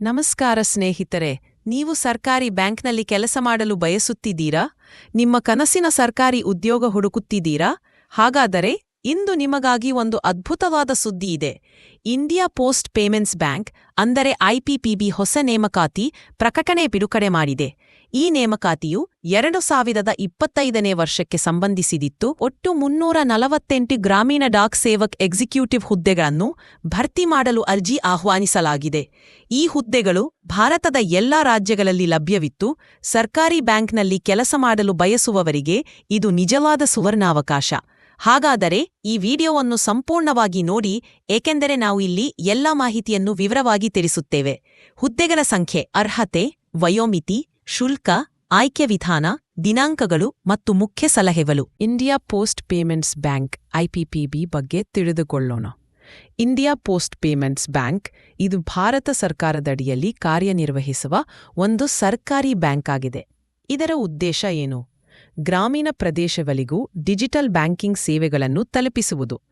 ನಮಸ್ಕಾರ ಸ್ನೇಹಿತರೆ, ನೀವು ಸರ್ಕಾರಿ ಬ್ಯಾಂಕ್ನಲ್ಲಿ ಕೆಲಸ ಮಾಡಲು ಬಯಸುತ್ತಿದ್ದೀರಾ? ನಿಮ್ಮ ಕನಸಿನ ಸರ್ಕಾರಿ ಉದ್ಯೋಗ ಹುಡುಕುತ್ತಿದ್ದೀರಾ? ಹಾಗಾದರೆ, ಇಂದು ನಿಮಗಾಗಿ ಒಂದು ಅದ್ಭುತವಾದ ಸುದ್ದಿ ಇದೆ. ಇಂಡಿಯಾ ಪೋಸ್ಟ್ ಪೇಮೆಂಟ್ಸ್ ಬ್ಯಾಂಕ್, ಅಂದರೆ ಐಪಿಪಿಬಿ ಹೊಸ ನೇಮಕಾತಿ, ಪ್ರಕಟಣೆ ಬಿಡುಗಡೆ ಮಾಡಿದೆ. ಈ ನೇಮಕಾತಿಯು ಎರಡು ಸಾವಿರದ ಇಪ್ಪತ್ತೈದನೇ ವರ್ಷಕ್ಕೆ ಸಂಬಂಧಿಸಿದಿತ್ತು. ಒಟ್ಟು ಮುನ್ನೂರ ನಲವತ್ತೆಂಟು ಗ್ರಾಮೀಣ ಡಾಕ್ ಸೇವಕ್ ಎಕ್ಸಿಕ್ಯೂಟಿವ್ ಹುದ್ದೆಗಳನ್ನು ಭರ್ತಿ ಮಾಡಲು ಅರ್ಜಿ ಆಹ್ವಾನಿಸಲಾಗಿದೆ. ಈ ಹುದ್ದೆಗಳು ಭಾರತದ ಎಲ್ಲಾ ರಾಜ್ಯಗಳಲ್ಲಿ ಲಭ್ಯವಿತ್ತು. ಸರ್ಕಾರಿ ಬ್ಯಾಂಕ್ನಲ್ಲಿ ಕೆಲಸ ಮಾಡಲು ಬಯಸುವವರಿಗೆ ಇದು ನಿಜವಾದ ಸುವರ್ಣಾವಕಾಶ. ಹಾಗಾದರೆ ಈ ವಿಡಿಯೋವನ್ನು ಸಂಪೂರ್ಣವಾಗಿ ನೋಡಿ, ಏಕೆಂದರೆ ನಾವು ಇಲ್ಲಿ ಎಲ್ಲಾ ಮಾಹಿತಿಯನ್ನು ವಿವರವಾಗಿ ತಿಳಿಸುತ್ತೇವೆ. ಹುದ್ದೆಗಳ ಸಂಖ್ಯೆ, ಅರ್ಹತೆ, ವಯೋಮಿತಿ ಶುಲ್ಕ, ಆಯ್ಕೆ ವಿಧಾನ, ದಿನಾಂಕಗಳು ಮತ್ತು ಮುಖ್ಯ ಸಲಹೆಗಳು. India post payments bank IPPB ಬಗ್ಗೆ ತಿಳಿದುಕೊಳ್ಳೋಣ. ಇಂಡಿಯಾ ಪೋಸ್ಟ್ ಪೇಮೆಂಟ್ಸ್ ಬ್ಯಾಂಕ್ ಇದು ಭಾರತ ಸರ್ಕಾರದಡಿಯಲ್ಲಿ ಕಾರ್ಯನಿರ್ವಹಿಸುವ ಒಂದು ಸರ್ಕಾರಿ ಬ್ಯಾಂಕ್ ಆಗಿದೆ. ಇದರ ಉದ್ದೇಶ ಏನು? ಗ್ರಾಮೀಣ ಪ್ರದೇಶಗಳಿಗೂ ಡಿಜಿಟಲ್ ಬ್ಯಾಂಕಿಂಗ್ ಸೇವೆಗಳನ್ನು ತಲುಪಿಸುವುದು.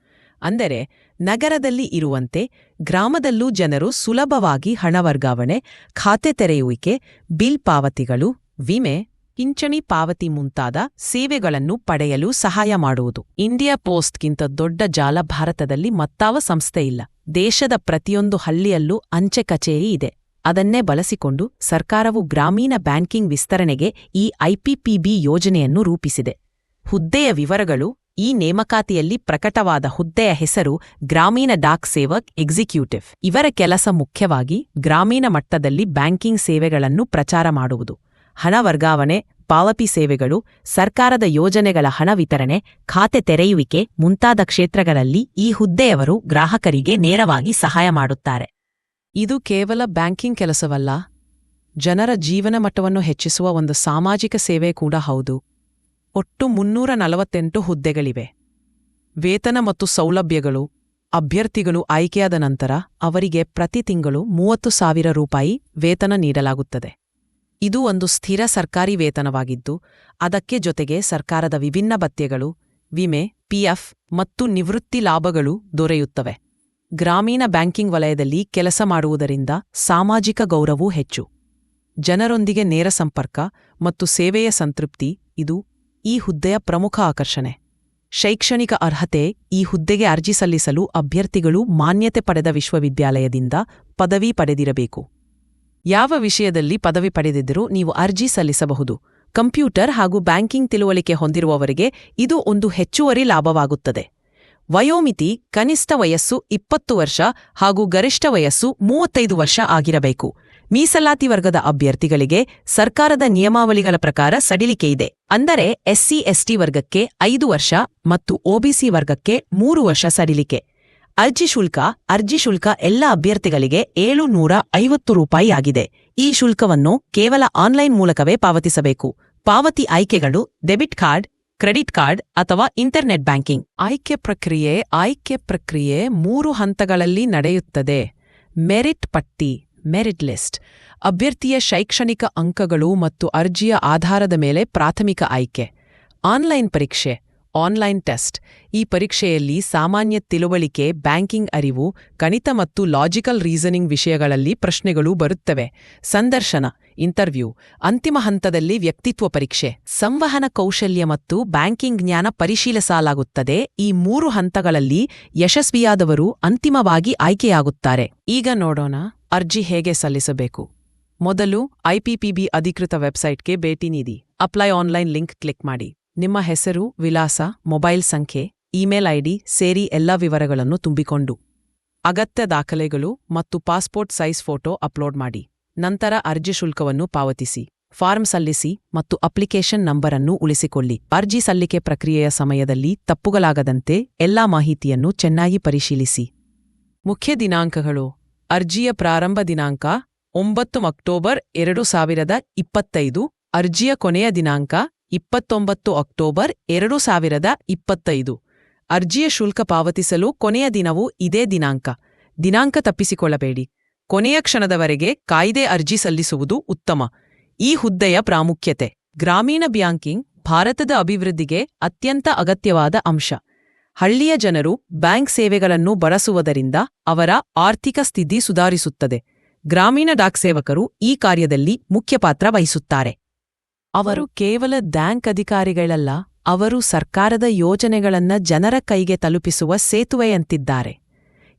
ಅಂದರೆ ನಗರದಲ್ಲಿ ಇರುವಂತೆ ಗ್ರಾಮದಲ್ಲೂ ಜನರು ಸುಲಭವಾಗಿ ಹಣ ವರ್ಗಾವಣೆ, ಖಾತೆ ತೆರೆಯುವಿಕೆ, ಬಿಲ್ ಪಾವತಿಗಳು, ವಿಮೆ, ಪಿಂಚಣಿ ಪಾವತಿ ಮುಂತಾದ ಸೇವೆಗಳನ್ನು ಪಡೆಯಲು ಸಹಾಯ ಮಾಡುವುದು. ಇಂಡಿಯಾ ಪೋಸ್ಟ್ಗಿಂತ ದೊಡ್ಡ ಜಾಲ ಭಾರತದಲ್ಲಿ ಮತ್ತಾವ ಸಂಸ್ಥೆಯಿಲ್ಲ ದೇಶದ ಪ್ರತಿಯೊಂದು ಹಳ್ಳಿಯಲ್ಲೂ ಅಂಚೆ ಕಚೇರಿ ಇದೆ. ಅದನ್ನೇ ಬಳಸಿಕೊಂಡು ಸರ್ಕಾರವು ಗ್ರಾಮೀಣ ಬ್ಯಾಂಕಿಂಗ್ ವಿಸ್ತರಣೆಗೆ ಈ ಐಪಿಪಿಬಿ ಯೋಜನೆಯನ್ನು ರೂಪಿಸಿದೆ. ಹುದ್ದೆಯ ವಿವರಗಳು ಈ ನೇಮಕಾತಿಯಲ್ಲಿ ಪ್ರಕಟವಾದ ಹುದ್ದೆಯ ಹೆಸರು ಗ್ರಾಮೀಣ ಡಾಕ್ ಸೇವಕ್ ಎಕ್ಸಿಕ್ಯೂಟಿವ್. ಇವರ ಕೆಲಸ ಮುಖ್ಯವಾಗಿ ಗ್ರಾಮೀಣ ಮಟ್ಟದಲ್ಲಿ ಬ್ಯಾಂಕಿಂಗ್ ಸೇವೆಗಳನ್ನು ಪ್ರಚಾರ ಮಾಡುವುದು. ಹಣ ವರ್ಗಾವಣೆ, ಪಾವತಿ ಸೇವೆಗಳು, ಸರ್ಕಾರದ ಯೋಜನೆಗಳ ಹಣ ವಿತರಣೆ, ಖಾತೆ ತೆರೆಯುವಿಕೆ ಮುಂತಾದ ಕ್ಷೇತ್ರಗಳಲ್ಲಿ ಈ ಹುದ್ದೆಯವರು ಗ್ರಾಹಕರಿಗೆ ನೇರವಾಗಿ ಸಹಾಯ ಮಾಡುತ್ತಾರೆ. ಇದು ಕೇವಲ ಬ್ಯಾಂಕಿಂಗ್ ಕೆಲಸವಲ್ಲ. ಜನರ ಜೀವನ ಮಟ್ಟವನ್ನು ಹೆಚ್ಚಿಸುವ ಒಂದು ಸಾಮಾಜಿಕ ಸೇವೆ ಕೂಡ ಹೌದು. ಒಟ್ಟು ಮುನ್ನೂರ ನಲವತ್ತೆಂಟು ಹುದ್ದೆಗಳಿವೆ. ವೇತನ ಮತ್ತು ಸೌಲಭ್ಯಗಳು, ಅಭ್ಯರ್ಥಿಗಳು ಆಯ್ಕೆಯಾದ ನಂತರ ಅವರಿಗೆ ಪ್ರತಿ ತಿಂಗಳು ಮೂವತ್ತು ಸಾವಿರ ರೂಪಾಯಿ ವೇತನ ನೀಡಲಾಗುತ್ತದೆ. ಇದು ಒಂದು ಸ್ಥಿರ ಸರ್ಕಾರಿ ವೇತನವಾಗಿದ್ದು, ಅದಕ್ಕೆ ಜೊತೆಗೆ ಸರ್ಕಾರದ ವಿಭಿನ್ನ ಭತ್ಯೆಗಳು, ವಿಮೆ, ಪಿಎಫ್ ಮತ್ತು ನಿವೃತ್ತಿ ಲಾಭಗಳು ದೊರೆಯುತ್ತವೆ. ಗ್ರಾಮೀಣ ಬ್ಯಾಂಕಿಂಗ್ ವಲಯದಲ್ಲಿ ಕೆಲಸ ಮಾಡುವುದರಿಂದ ಸಾಮಾಜಿಕ ಗೌರವೂ ಹೆಚ್ಚು. ಜನರೊಂದಿಗೆ ನೇರ ಸಂಪರ್ಕ ಮತ್ತು ಸೇವೆಯ ಸಂತೃಪ್ತಿ, ಇದು ಈ ಹುದ್ದೆಯ ಪ್ರಮುಖ ಆಕರ್ಷಣೆ. ಶೈಕ್ಷಣಿಕ ಅರ್ಹತೆ ಈ ಹುದ್ದೆಗೆ ಅರ್ಜಿ ಸಲ್ಲಿಸಲು ಅಭ್ಯರ್ಥಿಗಳು ಮಾನ್ಯತೆ ಪಡೆದ ವಿಶ್ವವಿದ್ಯಾಲಯದಿಂದ ಪದವಿ ಪಡೆದಿರಬೇಕು. ಯಾವ ವಿಷಯದಲ್ಲಿ ಪದವಿ ಪಡೆದಿದ್ದರೂ ನೀವು ಅರ್ಜಿ ಸಲ್ಲಿಸಬಹುದು. ಕಂಪ್ಯೂಟರ್ ಹಾಗೂ ಬ್ಯಾಂಕಿಂಗ್ ತಿಳುವಳಿಕೆ ಹೊಂದಿರುವವರಿಗೆ ಇದು ಒಂದು ಹೆಚ್ಚುವರಿ ಲಾಭವಾಗುತ್ತದೆ. ವಯೋಮಿತಿ, ಕನಿಷ್ಠ ವಯಸ್ಸು ಇಪ್ಪತ್ತು ವರ್ಷ ಹಾಗೂ ಗರಿಷ್ಠ ವಯಸ್ಸು ಮೂವತ್ತೈದು ವರ್ಷ ಆಗಿರಬೇಕು. ಮೀಸಲಾತಿ ವರ್ಗದ ಅಭ್ಯರ್ಥಿಗಳಿಗೆ ಸರ್ಕಾರದ ನಿಯಮಾವಳಿಗಳ ಪ್ರಕಾರ ಸಡಿಲಿಕೆ ಇದೆ. ಅಂದರೆ ಎಸ್ಸಿ, ಎಸ್ಟಿ ವರ್ಗಕ್ಕೆ ಐದು ವರ್ಷ ಮತ್ತು ಒಬಿಸಿ ವರ್ಗಕ್ಕೆ ಮೂರು ವರ್ಷ ಸಡಿಲಿಕೆ. ಅರ್ಜಿ ಶುಲ್ಕ ಅರ್ಜಿ ಶುಲ್ಕ ಎಲ್ಲ ಅಭ್ಯರ್ಥಿಗಳಿಗೆ ಏಳು ನೂರ ಐವತ್ತು ರೂಪಾಯಿ ಆಗಿದೆ. ಈ ಶುಲ್ಕವನ್ನು ಕೇವಲ ಆನ್ಲೈನ್ ಮೂಲಕವೇ ಪಾವತಿಸಬೇಕು. ಪಾವತಿ ಆಯ್ಕೆಗಳು ಡೆಬಿಟ್ ಕಾರ್ಡ್, ಕ್ರೆಡಿಟ್ ಕಾರ್ಡ್ ಅಥವಾ ಇಂಟರ್ನೆಟ್ ಬ್ಯಾಂಕಿಂಗ್. ಆಯ್ಕೆ ಪ್ರಕ್ರಿಯೆ ಆಯ್ಕೆ ಪ್ರಕ್ರಿಯೆ ಮೂರು ಹಂತಗಳಲ್ಲಿ ನಡೆಯುತ್ತದೆ. ಮೆರಿಟ್ ಪಟ್ಟಿ. Merit list. ಅಭ್ಯರ್ಥಿಯ ಶೈಕ್ಷಣಿಕ ಅಂಕಗಳು ಮತ್ತು ಅರ್ಜಿಯ ಆಧಾರದ ಮೇಲೆ ಪ್ರಾಥಮಿಕ ಆಯ್ಕೆ. ಆನ್ಲೈನ್ ಪರೀಕ್ಷೆ, ಆನ್ಲೈನ್ ಟೆಸ್ಟ್. ಈ ಪರೀಕ್ಷೆಯಲ್ಲಿ ಸಾಮಾನ್ಯ ತಿಳುವಳಿಕೆ, ಬ್ಯಾಂಕಿಂಗ್ ಅರಿವು, ಗಣಿತ ಮತ್ತು ಲಾಜಿಕಲ್ ರೀಸನಿಂಗ್ ವಿಷಯಗಳಲ್ಲಿ ಪ್ರಶ್ನೆಗಳು ಬರುತ್ತವೆ. ಸಂದರ್ಶನ, ಇಂಟರ್ವ್ಯೂ. ಅಂತಿಮ ಹಂತದಲ್ಲಿ ವ್ಯಕ್ತಿತ್ವ ಪರೀಕ್ಷೆ. ಸಂವಹನ ಕೌಶಲ್ಯ ಮತ್ತು ಬ್ಯಾಂಕಿಂಗ್ ಜ್ಞಾನ ಪರಿಶೀಲಿಸಲಾಗುತ್ತದೆ. ಈ ಮೂರು ಹಂತಗಳಲ್ಲಿ ಯಶಸ್ವಿಯಾದವರು ಅಂತಿಮವಾಗಿ ಆಯ್ಕೆಯಾಗುತ್ತಾರೆ. ಈಗ ನೋಡೋಣ. ಅರ್ಜಿ ಹೇಗೆ ಸಲ್ಲಿಸಬೇಕು? ಮೊದಲು ಐಪಿಪಿಬಿ ಅಧಿಕೃತ ವೆಬ್ಸೈಟ್ಗೆ ಭೇಟಿ ನೀಡಿ. ಅಪ್ಲೈ ಆನ್ಲೈನ್ ಲಿಂಕ್ ಕ್ಲಿಕ್ ಮಾಡಿ. ನಿಮ್ಮ ಹೆಸರು, ವಿಳಾಸ, ಮೊಬೈಲ್ ಸಂಖ್ಯೆ, ಇಮೇಲ್ ಐಡಿ ಸೇರಿ ಎಲ್ಲ ವಿವರಗಳನ್ನು ತುಂಬಿಕೊಂಡು. ಅಗತ್ಯ ದಾಖಲೆಗಳು ಮತ್ತು ಪಾಸ್ಪೋರ್ಟ್ ಸೈಜ್ ಫೋಟೋ ಅಪ್ಲೋಡ್ ಮಾಡಿ. ನಂತರ ಅರ್ಜಿ ಶುಲ್ಕವನ್ನು ಪಾವತಿಸಿ. ಫಾರ್ಮ್ ಸಲ್ಲಿಸಿ ಮತ್ತು ಅಪ್ಲಿಕೇಶನ್ ನಂಬರ್ ಅನ್ನು ಉಳಿಸಿಕೊಳ್ಳಿ. ಅರ್ಜಿ ಸಲ್ಲಿಕೆ ಪ್ರಕ್ರಿಯೆಯ ಸಮಯದಲ್ಲಿ ತಪ್ಪುಗಳಾಗದಂತೆ ಎಲ್ಲಾ ಮಾಹಿತಿಯನ್ನು ಚೆನ್ನಾಗಿ ಪರಿಶೀಲಿಸಿ. ಮುಖ್ಯ ದಿನಾಂಕಗಳು. ಅರ್ಜಿಯ ಪ್ರಾರಂಭ ದಿನಾಂಕ ಒಂಬತ್ತು ಅಕ್ಟೋಬರ್ ಎರಡು ಸಾವಿರದ ಇಪ್ಪತ್ತೈದು. ಅರ್ಜಿಯ ಕೊನೆಯ ದಿನಾಂಕ ಇಪ್ಪತ್ತೊಂಬತ್ತು ಅಕ್ಟೋಬರ್ ಎರಡು ಸಾವಿರದ ಇಪ್ಪತ್ತೈದು. ಅರ್ಜಿಯ ಶುಲ್ಕ ಪಾವತಿಸಲು ಕೊನೆಯ ದಿನವು ಇದೇ ದಿನಾಂಕ. ದಿನಾಂಕ ತಪ್ಪಿಸಿಕೊಳ್ಳಬೇಡಿ. ಕೊನೆಯ ಕ್ಷಣದವರೆಗೆ ಕಾಯ್ದೆ ಅರ್ಜಿ ಸಲ್ಲಿಸುವುದು ಉತ್ತಮ. ಈ ಹುದ್ದೆಯ ಪ್ರಾಮುಖ್ಯತೆ. ಗ್ರಾಮೀಣ ಬ್ಯಾಂಕಿಂಗ್ ಭಾರತದ ಅಭಿವೃದ್ಧಿಗೆ ಅತ್ಯಂತ ಅಗತ್ಯವಾದ ಅಂಶ. ಹಳ್ಳಿಯ ಜನರು ಬ್ಯಾಂಕ್ ಸೇವೆಗಳನ್ನು ಬಳಸುವುದರಿಂದ ಅವರ ಆರ್ಥಿಕ ಸ್ಥಿತಿ ಸುಧಾರಿಸುತ್ತದೆ. ಗ್ರಾಮೀಣ ಡಾಕ್ ಸೇವಕರು ಈ ಕಾರ್ಯದಲ್ಲಿ ಮುಖ್ಯ ಪಾತ್ರ ವಹಿಸುತ್ತಾರೆ. ಅವರು ಕೇವಲ ಬ್ಯಾಂಕ್ ಅಧಿಕಾರಿಗಳಲ್ಲ, ಅವರು ಸರ್ಕಾರದ ಯೋಜನೆಗಳನ್ನ ಜನರ ಕೈಗೆ ತಲುಪಿಸುವ ಸೇತುವೆಯಂತಿದ್ದಾರೆ.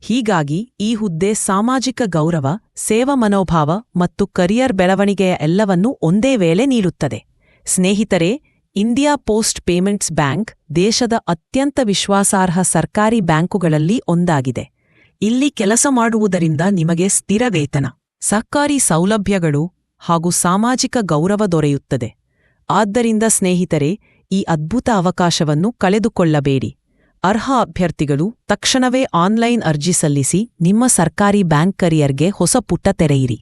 ಹೀಗಾಗಿ ಈ ಹುದ್ದೆ ಸಾಮಾಜಿಕ ಗೌರವ, ಸೇವಾ ಮನೋಭಾವ ಮತ್ತು ಕರಿಯರ್ ಬೆಳವಣಿಗೆಯ ಎಲ್ಲವನ್ನೂ ಒಂದೇ ವೇಳೆ ನೀಡುತ್ತದೆ. ಸ್ನೇಹಿತರೆ ಇಂಡಿಯಾ ಪೋಸ್ಟ್ ಪೇಮೆಂಟ್ಸ್ ಬ್ಯಾಂಕ್ ದೇಶದ ಅತ್ಯಂತ ವಿಶ್ವಾಸಾರ್ಹ ಸರ್ಕಾರಿ ಬ್ಯಾಂಕುಗಳಲ್ಲಿ ಒಂದಾಗಿದೆ. ಇಲ್ಲಿ ಕೆಲಸ ಮಾಡುವುದರಿಂದ ನಿಮಗೆ ಸ್ಥಿರ ವೇತನ, ಸರ್ಕಾರಿ ಸೌಲಭ್ಯಗಳು ಹಾಗೂ ಸಾಮಾಜಿಕ ಗೌರವ ದೊರೆಯುತ್ತದೆ. ಆದ್ದರಿಂದ ಸ್ನೇಹಿತರೆ, ಈ ಅದ್ಭುತ ಅವಕಾಶವನ್ನು ಕಳೆದುಕೊಳ್ಳಬೇಡಿ. ಅರ್ಹ ಅಭ್ಯರ್ಥಿಗಳು ತಕ್ಷಣವೇ ಆನ್ಲೈನ್ ಅರ್ಜಿ ಸಲ್ಲಿಸಿ ನಿಮ್ಮ ಸರ್ಕಾರಿ ಬ್ಯಾಂಕ್ ಕರಿಯರ್ಗೆ ಹೊಸ ಪುಟ್ಟ ತೆರೆಯಿರಿ.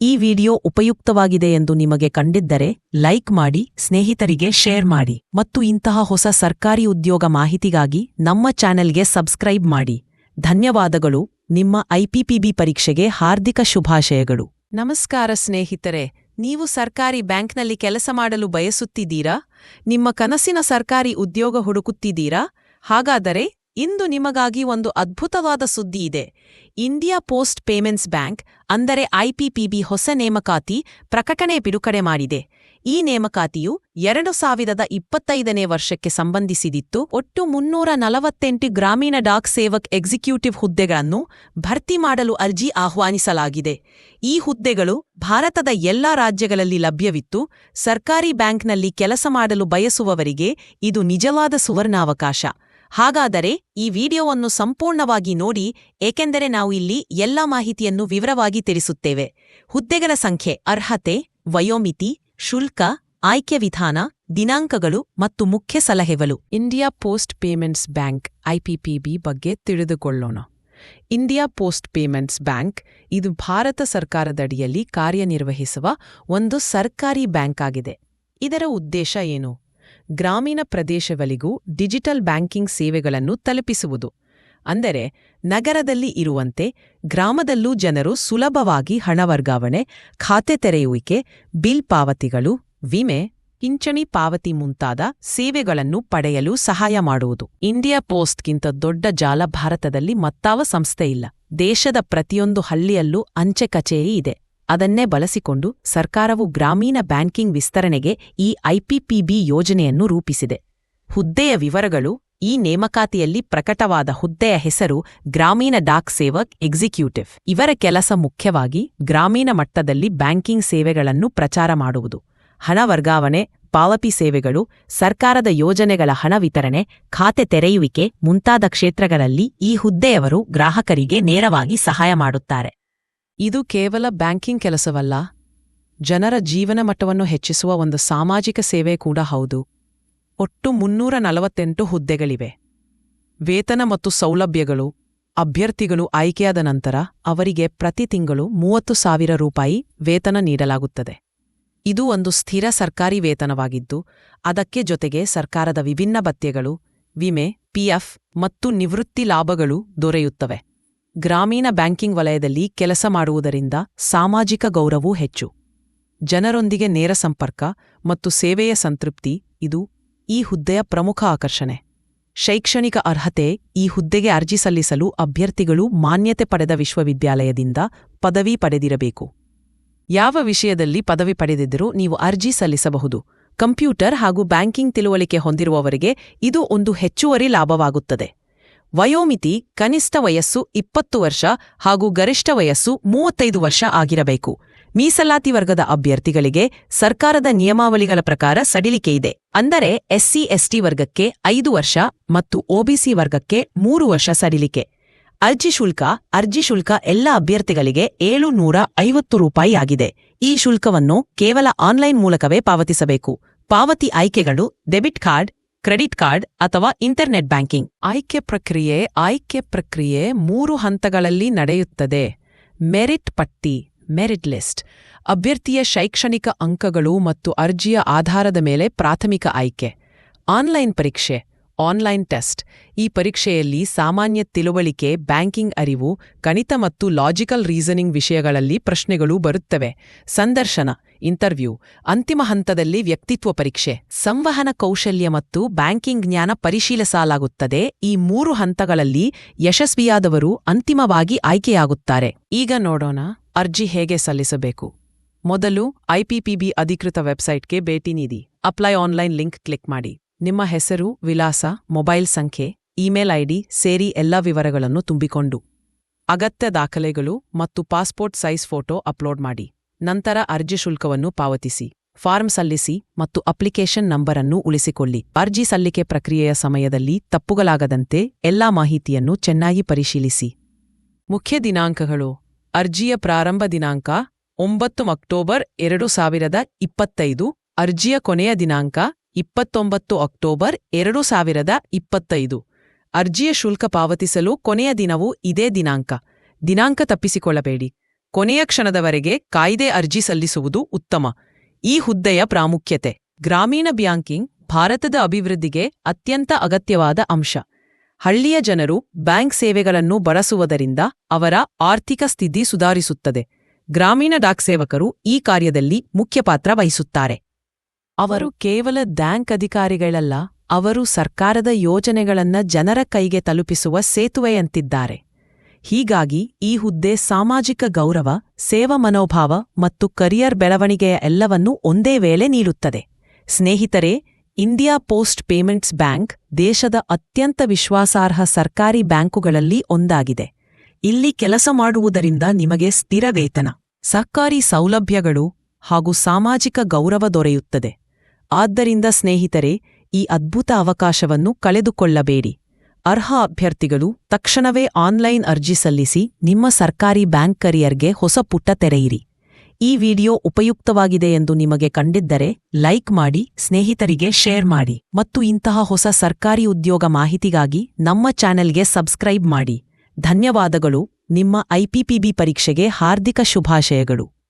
ಈ ವಿಡಿಯೋ ಉಪಯುಕ್ತವಾಗಿದೆ ಎಂದು ನಿಮಗೆ ಕಂಡಿದ್ದರೆ ಲೈಕ್ ಮಾಡಿ, ಸ್ನೇಹಿತರಿಗೆ ಶೇರ್ ಮಾಡಿ ಮತ್ತು ಇಂತಹ ಹೊಸ ಸರ್ಕಾರಿ ಉದ್ಯೋಗ ಮಾಹಿತಿಗಾಗಿ ನಮ್ಮ ಚಾನೆಲ್ಗೆ ಸಬ್ಸ್ಕ್ರೈಬ್ ಮಾಡಿ. ಧನ್ಯವಾದಗಳು. ನಿಮ್ಮ ಐಪಿಪಿಬಿ ಪರೀಕ್ಷೆಗೆ ಹಾರ್ದಿಕ ಶುಭಾಶಯಗಳು. ನಮಸ್ಕಾರ ಸ್ನೇಹಿತರೆ. ನೀವು ಸರ್ಕಾರಿ ಬ್ಯಾಂಕ್ನಲ್ಲಿ ಕೆಲಸ ಮಾಡಲು ಬಯಸುತ್ತಿದ್ದೀರಾ? ನಿಮ್ಮ ಕನಸಿನ ಸರ್ಕಾರಿ ಉದ್ಯೋಗ ಹುಡುಕುತ್ತಿದ್ದೀರಾ? ಹಾಗಾದರೆ ಇಂದು ನಿಮಗಾಗಿ ಒಂದು ಅದ್ಭುತವಾದ ಸುದ್ದಿ ಇದೆ. ಇಂಡಿಯಾ ಪೋಸ್ಟ್ ಪೇಮೆಂಟ್ಸ್ ಬ್ಯಾಂಕ್, ಅಂದರೆ ಐಪಿಪಿಬಿ ಹೊಸ ನೇಮಕಾತಿ ಪ್ರಕಟಣೆ ಬಿಡುಗಡೆ ಮಾಡಿದೆ. ಈ ನೇಮಕಾತಿಯು ಎರಡು ಸಾವಿರದ ಇಪ್ಪತ್ತೈದನೇ ವರ್ಷಕ್ಕೆ ಸಂಬಂಧಿಸಿದಿತ್ತು. ಒಟ್ಟು ಮುನ್ನೂರ ನಲವತ್ತೆಂಟು ಗ್ರಾಮೀಣ ಡಾಕ್ ಸೇವಕ್ ಎಕ್ಸಿಕ್ಯೂಟಿವ್ ಹುದ್ದೆಗಳನ್ನು ಭರ್ತಿ ಮಾಡಲು ಅರ್ಜಿ ಆಹ್ವಾನಿಸಲಾಗಿದೆ. ಈ ಹುದ್ದೆಗಳು ಭಾರತದ ಎಲ್ಲಾ ರಾಜ್ಯಗಳಲ್ಲಿ ಲಭ್ಯವಿತ್ತು. ಸರ್ಕಾರಿ ಬ್ಯಾಂಕ್ನಲ್ಲಿ ಕೆಲಸ ಮಾಡಲು ಬಯಸುವವರಿಗೆ ಇದು ನಿಜವಾದ ಸುವರ್ಣಾವಕಾಶ. ಹಾಗಾದರೆ ಈ ವಿಡಿಯೋವನ್ನು ಸಂಪೂರ್ಣವಾಗಿ ನೋಡಿ, ಏಕೆಂದರೆ ನಾವು ಇಲ್ಲಿ ಎಲ್ಲಾ ಮಾಹಿತಿಯನ್ನು ವಿವರವಾಗಿ ತಿಳಿಸುತ್ತೇವೆ. ಹುದ್ದೆಗಳ ಸಂಖ್ಯೆ, ಅರ್ಹತೆ, ವಯೋಮಿತಿ, ಶುಲ್ಕ, ಆಯ್ಕೆ ವಿಧಾನ, ದಿನಾಂಕಗಳು ಮತ್ತು ಮುಖ್ಯ ಸಲಹೆಗಳು. India post payments bank IPPB ಬಗ್ಗೆ ತಿಳಿದುಕೊಳ್ಳೋಣ. ಇಂಡಿಯಾ ಪೋಸ್ಟ್ ಪೇಮೆಂಟ್ಸ್ ಬ್ಯಾಂಕ್, ಇದು ಭಾರತ ಸರ್ಕಾರದಡಿಯಲ್ಲಿ ಕಾರ್ಯನಿರ್ವಹಿಸುವ ಒಂದು ಸರ್ಕಾರಿ ಬ್ಯಾಂಕ್ ಆಗಿದೆ. ಇದರ ಉದ್ದೇಶ ಏನು? ಗ್ರಾಮೀಣ ಪ್ರದೇಶಗಳಿಗೂ ಡಿಜಿಟಲ್ ಬ್ಯಾಂಕಿಂಗ್ ಸೇವೆಗಳನ್ನು ತಲುಪಿಸುವುದು. ಅಂದರೆ ನಗರದಲ್ಲಿ ಇರುವಂತೆ ಗ್ರಾಮದಲ್ಲೂ ಜನರು ಸುಲಭವಾಗಿ ಹಣ ವರ್ಗಾವಣೆ, ಖಾತೆ ತೆರೆಯುವಿಕೆ, ಬಿಲ್ ಪಾವತಿಗಳು, ವಿಮೆ, ಪಿಂಚಣಿ ಪಾವತಿ ಮುಂತಾದ ಸೇವೆಗಳನ್ನು ಪಡೆಯಲು ಸಹಾಯ ಮಾಡುವುದು. ಇಂಡಿಯಾ ಪೋಸ್ಟ್ಗಿಂತ ದೊಡ್ಡ ಜಾಲ ಭಾರತದಲ್ಲಿ ಮತ್ತಾವ ಸಂಸ್ಥೆಯಿಲ್ಲ. ದೇಶದ ಪ್ರತಿಯೊಂದು ಹಳ್ಳಿಯಲ್ಲೂ ಅಂಚೆ ಕಚೇರಿ ಇದೆ. ಅದನ್ನೇ ಬಳಸಿಕೊಂಡು ಸರ್ಕಾರವು ಗ್ರಾಮೀಣ ಬ್ಯಾಂಕಿಂಗ್ ವಿಸ್ತರಣೆಗೆ ಈ ಐಪಿಪಿಬಿ ಯೋಜನೆಯನ್ನು ರೂಪಿಸಿದೆ. ಹುದ್ದೆಯ ವಿವರಗಳು ಈ ನೇಮಕಾತಿಯಲ್ಲಿ ಪ್ರಕಟವಾದ ಹುದ್ದೆಯ ಹೆಸರು ಗ್ರಾಮೀಣ ಡಾಕ್ ಸೇವಕ್ ಎಕ್ಸಿಕ್ಯೂಟಿವ್. ಇವರ ಕೆಲಸ ಮುಖ್ಯವಾಗಿ ಗ್ರಾಮೀಣ ಮಟ್ಟದಲ್ಲಿ ಬ್ಯಾಂಕಿಂಗ್ ಸೇವೆಗಳನ್ನು ಪ್ರಚಾರ ಮಾಡುವುದು. ಹಣ ವರ್ಗಾವಣೆ, ಪಾವತಿ ಸೇವೆಗಳು, ಸರ್ಕಾರದ ಯೋಜನೆಗಳ ಹಣ ವಿತರಣೆ, ಖಾತೆ ತೆರೆಯುವಿಕೆ ಮುಂತಾದ ಕ್ಷೇತ್ರಗಳಲ್ಲಿ ಈ ಹುದ್ದೆಯವರು ಗ್ರಾಹಕರಿಗೆ ನೇರವಾಗಿ ಸಹಾಯ ಮಾಡುತ್ತಾರೆ. ಇದು ಕೇವಲ ಬ್ಯಾಂಕಿಂಗ್ ಕೆಲಸವಲ್ಲ. ಜನರ ಜೀವನ ಮಟ್ಟವನ್ನು ಹೆಚ್ಚಿಸುವ ಒಂದು ಸಾಮಾಜಿಕ ಸೇವೆ ಕೂಡ ಹೌದು. ಒಟ್ಟು ಮುನ್ನೂರ ನಲವತ್ತೆಂಟು ಹುದ್ದೆಗಳಿವೆ. ವೇತನ ಮತ್ತು ಸೌಲಭ್ಯಗಳು, ಅಭ್ಯರ್ಥಿಗಳು ಆಯ್ಕೆಯಾದ ನಂತರ ಅವರಿಗೆ ಪ್ರತಿ ತಿಂಗಳು ಮೂವತ್ತು ಸಾವಿರ ರೂಪಾಯಿ ವೇತನ ನೀಡಲಾಗುತ್ತದೆ. ಇದು ಒಂದು ಸ್ಥಿರ ಸರ್ಕಾರಿ ವೇತನವಾಗಿದ್ದು, ಅದಕ್ಕೆ ಜೊತೆಗೆ ಸರ್ಕಾರದ ವಿಭಿನ್ನ ಭತ್ಯೆಗಳು, ವಿಮೆ, ಪಿಎಫ್ ಮತ್ತು ನಿವೃತ್ತಿ ಲಾಭಗಳು ದೊರೆಯುತ್ತವೆ. ಗ್ರಾಮೀಣ ಬ್ಯಾಂಕಿಂಗ್ ವಲಯದಲ್ಲಿ ಕೆಲಸ ಮಾಡುವುದರಿಂದ ಸಾಮಾಜಿಕ ಗೌರವವೂ ಹೆಚ್ಚು. ಜನರೊಂದಿಗೆ ನೇರ ಸಂಪರ್ಕ ಮತ್ತು ಸೇವೆಯ ಸಂತೃಪ್ತಿ, ಇದು ಈ ಹುದ್ದೆಯ ಪ್ರಮುಖ ಆಕರ್ಷಣೆ. ಶೈಕ್ಷಣಿಕ ಅರ್ಹತೆ ಈ ಹುದ್ದೆಗೆ ಅರ್ಜಿ ಸಲ್ಲಿಸಲು ಅಭ್ಯರ್ಥಿಗಳು ಮಾನ್ಯತೆ ಪಡೆದ ವಿಶ್ವವಿದ್ಯಾಲಯದಿಂದ ಪದವಿ ಪಡೆದಿರಬೇಕು. ಯಾವ ವಿಷಯದಲ್ಲಿ ಪದವಿ ಪಡೆದಿದ್ದರೂ ನೀವು ಅರ್ಜಿ ಸಲ್ಲಿಸಬಹುದು. ಕಂಪ್ಯೂಟರ್ ಹಾಗೂ ಬ್ಯಾಂಕಿಂಗ್ ತಿಳುವಳಿಕೆ ಹೊಂದಿರುವವರಿಗೆ ಇದು ಒಂದು ಹೆಚ್ಚುವರಿ ಲಾಭವಾಗುತ್ತದೆ. ವಯೋಮಿತಿ ಕನಿಷ್ಠ ವಯಸ್ಸು ಇಪ್ಪತ್ತು ವರ್ಷ ಹಾಗೂ ಗರಿಷ್ಠ ವಯಸ್ಸು ಮೂವತ್ತೈದು ವರ್ಷ ಆಗಿರಬೇಕು. ಮೀಸಲಾತಿ ವರ್ಗದ ಅಭ್ಯರ್ಥಿಗಳಿಗೆ ಸರ್ಕಾರದ ನಿಯಮಾವಳಿಗಳ ಪ್ರಕಾರ ಸಡಿಲಿಕೆ ಇದೆ. ಅಂದರೆ ಎಸ್ಸಿ, ಎಸ್ಟಿ ವರ್ಗಕ್ಕೆ ಐದು ವರ್ಷ ಮತ್ತು ಒಬಿಸಿ ವರ್ಗಕ್ಕೆ ಮೂರು ವರ್ಷ ಸಡಿಲಿಕೆ. ಅರ್ಜಿ ಶುಲ್ಕ ಅರ್ಜಿ ಶುಲ್ಕ ಎಲ್ಲ ಅಭ್ಯರ್ಥಿಗಳಿಗೆ ಏಳು ನೂರ ಐವತ್ತು ರೂಪಾಯಿ ಆಗಿದೆ. ಈ ಶುಲ್ಕವನ್ನು ಕೇವಲ ಆನ್ಲೈನ್ ಮೂಲಕವೇ ಪಾವತಿಸಬೇಕು. ಪಾವತಿ ಆಯ್ಕೆಗಳು, ಡೆಬಿಟ್ ಕಾರ್ಡ್ ಕ್ರೆಡಿಟ್ ಕಾರ್ಡ್ ಅಥವಾ ಇಂಟರ್ನೆಟ್ ಬ್ಯಾಂಕಿಂಗ್. ಆಯ್ಕೆ ಪ್ರಕ್ರಿಯೆ ಆಯ್ಕೆ ಪ್ರಕ್ರಿಯೆ ಮೂರು ಹಂತಗಳಲ್ಲಿ ನಡೆಯುತ್ತದೆ. ಮೆರಿಟ್ ಪಟ್ಟಿ, ಮೆರಿಟ್ ಲಿಸ್ಟ್. ಅಭ್ಯರ್ಥಿಯ ಶೈಕ್ಷಣಿಕ ಅಂಕಗಳು ಮತ್ತು ಅರ್ಜಿಯ ಆಧಾರದ ಮೇಲೆ ಪ್ರಾಥಮಿಕ ಆಯ್ಕೆ. ಆನ್ಲೈನ್ ಪರೀಕ್ಷೆ. Online test. ಈ ಪರೀಕ್ಷೆಯಲ್ಲಿ ಸಾಮಾನ್ಯ ತಿಳುವಳಿಕೆ, ಬ್ಯಾಂಕಿಂಗ್ ಅರಿವು, ಗಣಿತ ಮತ್ತು ಲಾಜಿಕಲ್ ರೀಸನಿಂಗ್ ವಿಷಯಗಳಲ್ಲಿ ಪ್ರಶ್ನೆಗಳು ಬರುತ್ತವೆ. ಸಂದರ್ಶನ, ಇಂಟರ್ವ್ಯೂ, ಅಂತಿಮ ಹಂತದಲ್ಲಿ ವ್ಯಕ್ತಿತ್ವ ಪರೀಕ್ಷೆ, ಸಂವಹನ ಕೌಶಲ್ಯ ಮತ್ತು ಬ್ಯಾಂಕಿಂಗ್ ಜ್ಞಾನ ಪರಿಶೀಲಿಸಲಾಗುತ್ತದೆ. ಈ ಮೂರು ಹಂತಗಳಲ್ಲಿ ಯಶಸ್ವಿಯಾದವರು ಅಂತಿಮವಾಗಿ ಆಯ್ಕೆಯಾಗುತ್ತಾರೆ. ಈಗ ನೋಡೋಣ ಅರ್ಜಿ ಹೇಗೆ ಸಲ್ಲಿಸಬೇಕು. ಮೊದಲು ಐಪಿಪಿಬಿ ಅಧಿಕೃತ ವೆಬ್ಸೈಟ್ಗೆ ಭೇಟಿ ನೀಡಿ. ಅಪ್ಲೈ ಆನ್ಲೈನ್ ಲಿಂಕ್ ಕ್ಲಿಕ್ ಮಾಡಿ. ನಿಮ್ಮ ಹೆಸರು, ವಿಳಾಸ, ಮೊಬೈಲ್ ಸಂಖ್ಯೆ, ಇಮೇಲ್ ಐಡಿ ಸೇರಿ ಎಲ್ಲ ವಿವರಗಳನ್ನು ತುಂಬಿಕೊಂಡು. ಅಗತ್ಯ ದಾಖಲೆಗಳು ಮತ್ತು ಪಾಸ್ಪೋರ್ಟ್ ಸೈಜ್ ಫೋಟೋ ಅಪ್ಲೋಡ್ ಮಾಡಿ. ನಂತರ ಅರ್ಜಿ ಶುಲ್ಕವನ್ನು ಪಾವತಿಸಿ. ಫಾರ್ಮ್ ಸಲ್ಲಿಸಿ ಮತ್ತು ಅಪ್ಲಿಕೇಶನ್ ನಂಬರ್ ಅನ್ನು ಉಳಿಸಿಕೊಳ್ಳಿ. ಅರ್ಜಿ ಸಲ್ಲಿಕೆ ಪ್ರಕ್ರಿಯೆಯ ಸಮಯದಲ್ಲಿ ತಪ್ಪುಗಳಾಗದಂತೆ ಎಲ್ಲಾ ಮಾಹಿತಿಯನ್ನು ಚೆನ್ನಾಗಿ ಪರಿಶೀಲಿಸಿ. ಮುಖ್ಯ ದಿನಾಂಕಗಳು. ಅರ್ಜಿಯ ಪ್ರಾರಂಭ ದಿನಾಂಕ, ಒಂಬತ್ತು ಅಕ್ಟೋಬರ್ ಎರಡು ಸಾವಿರದ ಇಪ್ಪತ್ತೈದು. ಅರ್ಜಿಯ ಕೊನೆಯ ದಿನಾಂಕ ಇಪ್ಪತ್ತೊಂಬತ್ತು ಅಕ್ಟೋಬರ್ ಎರಡು ಸಾವಿರದ ಇಪ್ಪತ್ತೈದು. ಅರ್ಜಿಯ ಶುಲ್ಕ ಪಾವತಿಸಲು ಕೊನೆಯ ದಿನವು ಇದೇ ದಿನಾಂಕ. ದಿನಾಂಕ ತಪ್ಪಿಸಿಕೊಳ್ಳಬೇಡಿ. ಕೊನೆಯ ಕ್ಷಣದವರೆಗೆ ಕಾಯ್ದೆ ಅರ್ಜಿ ಸಲ್ಲಿಸುವುದು ಉತ್ತಮ. ಈ ಹುದ್ದೆಯ ಪ್ರಾಮುಖ್ಯತೆ. ಗ್ರಾಮೀಣ ಬ್ಯಾಂಕಿಂಗ್ ಭಾರತದ ಅಭಿವೃದ್ಧಿಗೆ ಅತ್ಯಂತ ಅಗತ್ಯವಾದ ಅಂಶ. ಹಳ್ಳಿಯ ಜನರು ಬ್ಯಾಂಕ್ ಸೇವೆಗಳನ್ನು ಬಳಸುವುದರಿಂದ ಅವರ ಆರ್ಥಿಕ ಸ್ಥಿತಿ ಸುಧಾರಿಸುತ್ತದೆ. ಗ್ರಾಮೀಣ ಡಾಕ್ ಸೇವಕರು ಈ ಕಾರ್ಯದಲ್ಲಿ ಮುಖ್ಯ ಪಾತ್ರ ವಹಿಸುತ್ತಾರೆ. ಅವರು ಕೇವಲ ಬ್ಯಾಂಕ್ ಅಧಿಕಾರಿಗಳಲ್ಲ, ಅವರು ಸರ್ಕಾರದ ಯೋಜನೆಗಳನ್ನ ಜನರ ಕೈಗೆ ತಲುಪಿಸುವ ಸೇತುವೆಯಂತಿದ್ದಾರೆ. ಹೀಗಾಗಿ ಈ ಹುದ್ದೆ ಸಾಮಾಜಿಕ ಗೌರವ, ಸೇವಾ ಮನೋಭಾವ ಮತ್ತು ಕರಿಯರ್ ಬೆಳವಣಿಗೆಯ ಎಲ್ಲವನ್ನೂ ಒಂದೇ ವೇಳೆ ನೀಡುತ್ತದೆ. ಸ್ನೇಹಿತರೆ, ಇಂಡಿಯಾ ಪೋಸ್ಟ್ ಪೇಮೆಂಟ್ಸ್ ಬ್ಯಾಂಕ್ ದೇಶದ ಅತ್ಯಂತ ವಿಶ್ವಾಸಾರ್ಹ ಸರ್ಕಾರಿ ಬ್ಯಾಂಕುಗಳಲ್ಲಿ ಒಂದಾಗಿದೆ. ಇಲ್ಲಿ ಕೆಲಸ ಮಾಡುವುದರಿಂದ ನಿಮಗೆ ಸ್ಥಿರ ವೇತನ, ಸರ್ಕಾರಿ ಸೌಲಭ್ಯಗಳು ಹಾಗೂ ಸಾಮಾಜಿಕ ಗೌರವ ದೊರೆಯುತ್ತದೆ. ಆದ್ದರಿಂದ ಸ್ನೇಹಿತರೆ, ಈ ಅದ್ಭುತ ಅವಕಾಶವನ್ನು ಕಳೆದುಕೊಳ್ಳಬೇಡಿ. ಅರ್ಹ ಅಭ್ಯರ್ಥಿಗಳು ತಕ್ಷಣವೇ ಆನ್ಲೈನ್ ಅರ್ಜಿ ಸಲ್ಲಿಸಿ ನಿಮ್ಮ ಸರ್ಕಾರಿ ಬ್ಯಾಂಕ್ ಕರಿಯರ್ಗೆ ಹೊಸ ಪುಟ್ಟ ತೆರೆಯಿರಿ. ಈ ವಿಡಿಯೋ ಉಪಯುಕ್ತವಾಗಿದೆ ಎಂದು ನಿಮಗೆ ಕಂಡಿದ್ದರೆ ಲೈಕ್ ಮಾಡಿ, ಸ್ನೇಹಿತರಿಗೆ ಶೇರ್ ಮಾಡಿ ಮತ್ತು ಇಂತಹ ಹೊಸ ಸರ್ಕಾರಿ ಉದ್ಯೋಗ ಮಾಹಿತಿಗಾಗಿ ನಮ್ಮ ಚಾನೆಲ್ಗೆ ಸಬ್ಸ್ಕ್ರೈಬ್ ಮಾಡಿ. ಧನ್ಯವಾದಗಳು. ನಿಮ್ಮ ಐಪಿಪಿಬಿ ಪರೀಕ್ಷೆಗೆ ಹಾರ್ದಿಕ ಶುಭಾಶಯಗಳು.